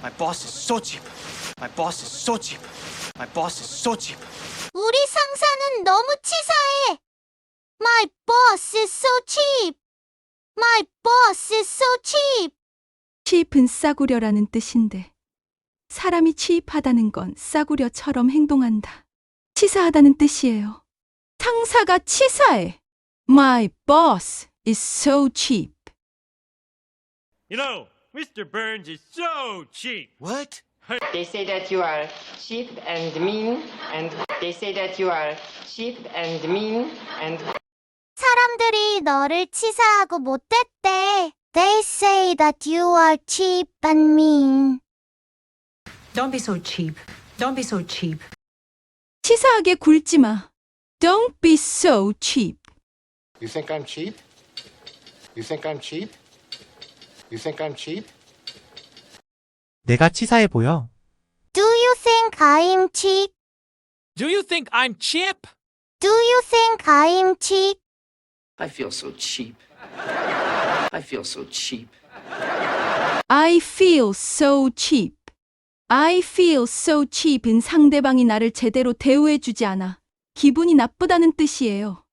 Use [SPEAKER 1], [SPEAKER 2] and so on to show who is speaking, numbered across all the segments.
[SPEAKER 1] My boss is so cheap. My boss is so cheap. My boss is so cheap.
[SPEAKER 2] 우리 상사는 너무 치사해. My boss is so cheap. My boss is so cheap.
[SPEAKER 3] 치입은 싸구려라는 뜻인데 사람이 치입하다는 건 싸구려처럼 행동한다. 치사하다는 뜻이에요. 상사가 치사해. My boss is so cheap.
[SPEAKER 4] You know, Mr. Burns is so cheap.
[SPEAKER 1] What?
[SPEAKER 5] They say that you are cheap and mean, and they say that you are cheap and mean, and
[SPEAKER 2] 사람들이 너를 치사하고 못됐대. They say that you are cheap and mean.
[SPEAKER 6] Don't be so cheap. Don't be so cheap.
[SPEAKER 3] 치사하게 굴지 마. Don't be so cheap.
[SPEAKER 7] You think I'm cheap? You think I'm cheap? You think I'm cheap?
[SPEAKER 8] 내가 치사해 보여.
[SPEAKER 2] Do you think I'm cheap?
[SPEAKER 9] Do you think I'm cheap?
[SPEAKER 2] Do you think I'm cheap?
[SPEAKER 10] I feel so cheap. I feel so cheap.
[SPEAKER 3] I feel so cheap. I feel so cheap은 상대방이 나를 제대로 대우해주지 않아. 기분이 나쁘다는 뜻이에요.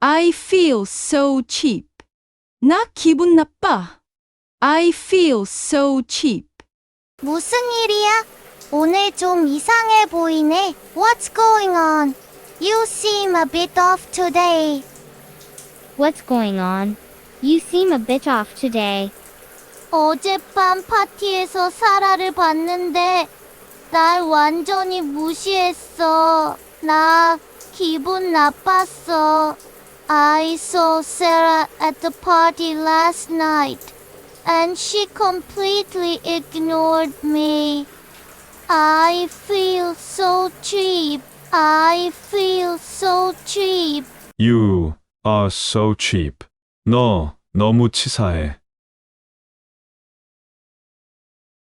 [SPEAKER 3] I feel so cheap. 나 기분 나빠. I feel so cheap.
[SPEAKER 2] 무슨 일이야? 오늘 좀 이상해 보이네. What's going on? You seem a bit off today.
[SPEAKER 11] What's going on? You seem a bit off today.
[SPEAKER 2] 어젯밤 파티에서 사라를 봤는데 날 완전히 무시했어. 나 기분 나빴어. I saw Sarah at the party last night and she completely ignored me. I feel so cheap. I feel so cheap.
[SPEAKER 12] You are so cheap. 너 너무 치사해.